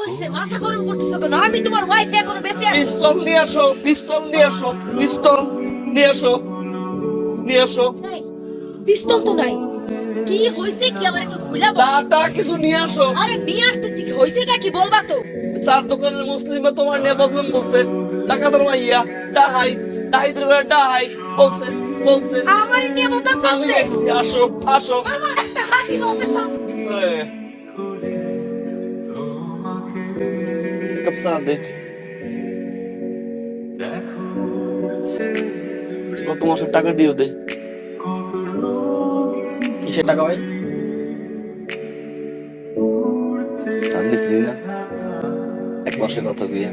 হয়েছে মাথা গরম করতেছো কেন? আমি তোমার ওয়াইফ এখনও বেঁচে আছি। পিস্তল নিয়ে আসো পিস্তল নিয়ে আসো পিস্তল নিয়ে আসো নিয়ে আসো। পিস্তল তো নাই। কি হয়েছে কি আমার একটু খুলে বল। কিছু নিয়ে আসো। আরে নিয়ে আসতেছি কি? হয়েছেটা কি বলবা তো? চার দোকানের মুসলিমে তোমার নিয়ে বদনাম করছে। টাকা তোর মাইয়া ডাহাই ডাহাইদের ঘরে ডাহাই বলছে বলছে। আমার নিয়ে আমি দেখছি আসো আসো। আমার একটা হাতি চাঁদে গত মাসের টাকা দিও দে। কিসের টাকা ভাই? দিছিলি না? এক মাসের কথা গিয়া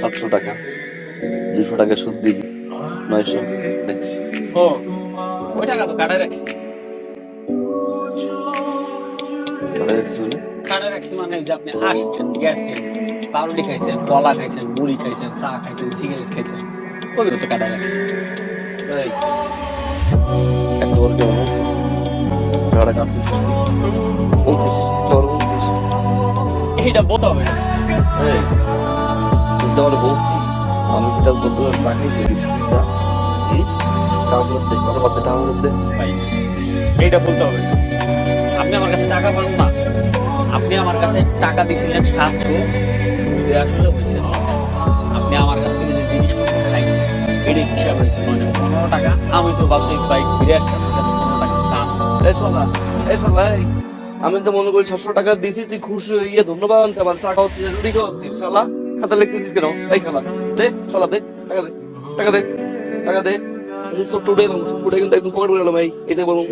সাতশো টাকা। দুশো টাকা সুদ দিবি। নয়শো। ও ওই টাকা তো কাটায় রাখছি। কাটায় রাখছি মানে? কাটায় রাখছি মানে আপনি আসছেন গেছেন। পাউরুটি খাইছেন, কলা খাইছেন, মুড়ি খাইছেন, চা খাইছেন, সিগারেট খাইছেন ওগুলো তো কাটায় রাখছি এইটা হবে না। এইটা বলতে হবে। আপনি আমার কাছে টাকা পান না আপনি আমার কাছে টাকা দিয়েছিলেন সাতশো। সুদে আসলে হয়েছে নয়শো। আপনি আমার কাছ থেকে যে জিনিসপত্র খাইছেন এটার হিসাব হয়েছে নয়শো। পনেরো টাকা। আমি তো ভাবছি বাইক ফিরে আসতে আপনার কাছে পনেরো টাকা। চান এই এই আমি তো মনে করি সাতশো টাকা দিছি তুই খুশি হয়ে গিয়ে ধন্যবাদ আনতে পারছিস টাকা হচ্ছিস রুটি খাওয়াচ্ছিস শালা খাতা লিখতেছিস কেন? এই খালা দে শালা দে টাকা দে টাকা দে টাকা দে। সব টুটে এলাম টুটে কিন্তু একদম পকেট করে এলাম এই এই যে বলুন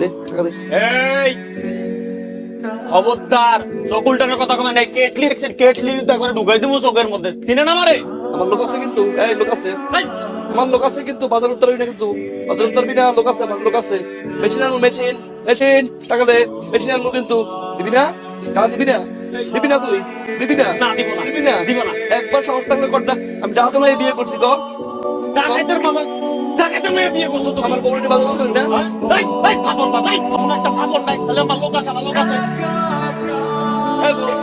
দে টাকা দে। এই! খবরদার চোখ উল্টানোর কথা কমে নাই কেটলি দেখছেন কেটলি কিন্তু একবার ঢুকাই দেবো চোখের মধ্যে। চিনে না মারে? আমার লোক আছে কিন্তু এই লোক আছে। আমার লোক আছে কিন্তু বাজার উত্তরবি না কিন্তু বাজার উত্তরবি না লোক আছে আমার লোক আছে। মেশিন আনব মেশিন মেশিন টাকা দে মেশিন আনব কিন্তু। দিবি না? টাকা দিবি না? দিবি না তুই? দিবি না? না, দিব না। দিবি না? দিব না। একবার সাহস থাকলে করটা আমি টাকা তোমায় বিয়ে করছি তো ডাকাতের বাবা। ডাকাতের মেয়ে বিয়ে করছ তো? আমার বউরে বাজার করি না এই এই ফাপন বাবা এই কোনো একটা ফাপন নাই। তাহলে আমার লোক আছে আমার লোক আছে। এই বউ,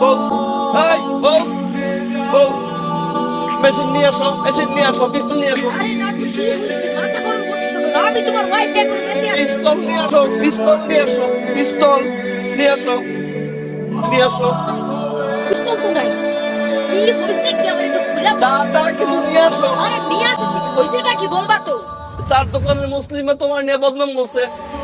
বউ, এই বউ, বউ, মেশিন নিয়ে আসো মেশিন নিয়ে আসো পিস্তল নিয়ে আসো। আরে না কি হয়েছে? মাথা গরম করতেছো কেন? আমি তোমার ওয়াইফ এখনও বেঁচে পিস্তল নিয়ে আসো পিস্তল নিয়ে আসো পিস্তল নিয়ে আসো নিয়ে আসো। পিস্তল তো নাই। কি হয়েছে কি? আমার একটু খুলে টাটা কিছু নিয়ে আসো। আরে নিয়ে আসতেছি কি? হয়েছেটা কি বলবা তো? চার দোকানের মুসলিমে তোমার নিয়ে বদনাম বলছে।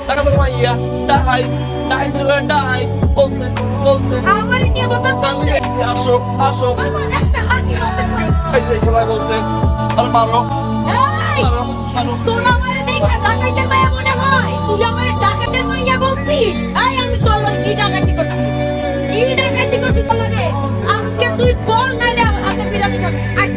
টাকা তোর মাইয়া ডাহাই ডাহাইদের ঘরে ডাহাই বলছে বলছে। আমার নিয়ে করছে? দেখছি আসো আসো। আমার একটা হাতি নতে এই সবাই বলছে আর মারো। তোর আমার দেখে ডাকাইতের মায়া মনে হয়। তুই আমার ডাকাতের মাইয়া বলছিস